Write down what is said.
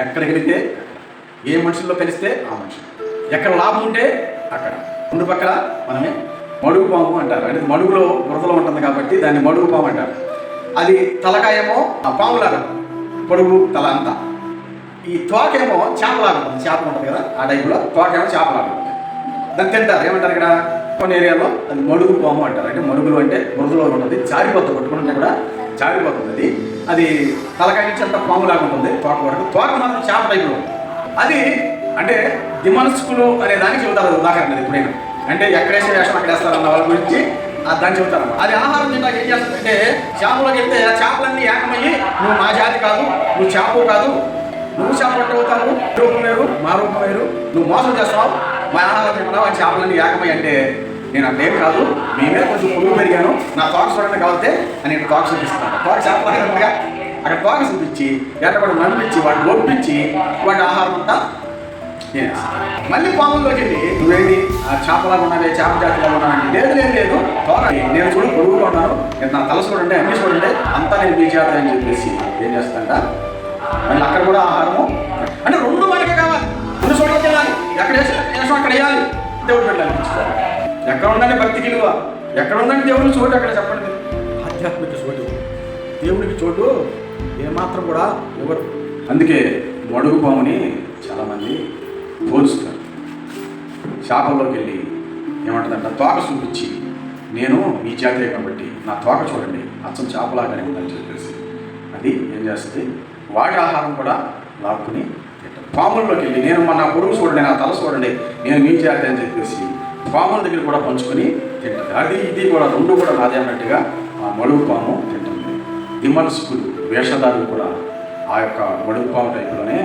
ఎక్కడ వెళితే ఏ మనుషుల్లో కలిస్తే ఆ మనిషి. ఎక్కడ లాభం ఉంటే అక్కడ. రెండు పక్కల మనమే మడుగు పాము అంటారు. అంటే మడుగులో బురదలో ఉంటుంది కాబట్టి దాన్ని మడుగు పాము అంటారు. అది తలకాయేమో ఆ పాములాగా పొడుగు తల అంతా. ఈ తోకేమో చేపలాగా ఉంటుంది. చేప ఉంటుంది కదా ఆ టైంలో తోకేమో చేపలాగా ఉంటుంది. దాన్ని తింటారు. ఏమంటారు ఇక్కడ? కొన్ని ఏరియాలో అది మడుగు పాము అంటారు. అంటే మడుగులు అంటే బురదలో ఉంటుంది. జారిపోతుంది. కొట్టుకుంటే కూడా జారిపోతుంది అది అది తలకాయ నుంచి అంత పాములాగా ఉంటుంది. తోక వరకు. తోక మాత్రం చేప టైపులో అది అంటే దిమనస్కులు అనే దానికి చెబుతారు. ఉదాహరణ ఎప్పుడైనా అంటే ఎక్కడేసే వేషం అక్కడ వేస్తారన్న వాళ్ళ గురించి దాన్ని చెబుతారు అది ఆహారం తింటాక ఏం చేస్తుందంటే చేపలోకి వెళ్తే ఆ చేపలన్నీ ఏకమయ్యి నువ్వు మా జాతి కాదు నువ్వు చేప కాదు నువ్వు చేప పట్టవుతావు రూపం వేరు మా రూపం వేరు నువ్వు మోసం చేస్తావు మా ఆహారం తింటున్నావు ఆ చేపలన్నీ ఏకమయ్యి అంటే నేను అట్లేం కాదు మీ మీద కొంచెం పురుగు పెరిగాను కాక్స్ ఎవరైనా చూడండి అని ఇక్కడ కాక్స్ చూపిస్తాను కాక్స్ చేపలాగా అక్కడ కాక్స్ చూపించి ఎక్కడ నడిపించి వాడిని ఒప్పించి వాడి ఆహారం అంతా నేను మళ్ళీ పాముల్లోకి వెళ్ళి నువ్వేమి ఆ చేపలాగా ఉన్నావే చేప జాతిలాగా ఉన్నానంటే లేదు లేదు లేదు తోక నేను చూడు పొడుగుగా ఉన్నాను నేను నా తల చూడండి అన్ని చూడండి అంతా నేను మీ చేత అని చెప్పేసి ఏం చేస్తాంట మళ్ళీ అక్కడ కూడా ఆహారము అంటే రెండు మనకే కావాలి. రెండు చోట్లకి వెళ్ళాలి. ఎక్కడ వేసి అక్కడ వేయాలి. దేవుడు పెట్టాలి ఎక్కడ ఉందని భక్తి విలువ ఎక్కడ ఉందని దేవుడికి చోటు? అక్కడ చెప్పండి ఆధ్యాత్మిక చోటు. దేవుడికి చోటు ఏమాత్రం కూడా ఎవరు. అందుకే మడుగు పాముని చాలామంది పోలుస్తారు. చేపల్లోకి వెళ్ళి ఏమంటుందంట తోక చూపించి నేను మీ జాతీయ కాబట్టి నా తోక చూడండి అచ్చం చేపలాగానే ఉందని చెప్పేసి. అది ఏం చేస్తుంది? వాటి ఆహారం కూడా లాక్కుని పాముల్లోకి వెళ్ళి నేను మన పొడుగు చూడండి నా తల చూడండి నేను మీ జాతి అని చెప్పేసి పాముల దగ్గర కూడా పంచుకొని తింటుంది. అది ఇది కూడా రెండు కూడా నాదే అన్నట్టుగా ఆ మడుగు పాము తింటుంది. విమర్శకులు వేషధారులు కూడా ఆ యొక్క మడుగు పాము టైపులోనే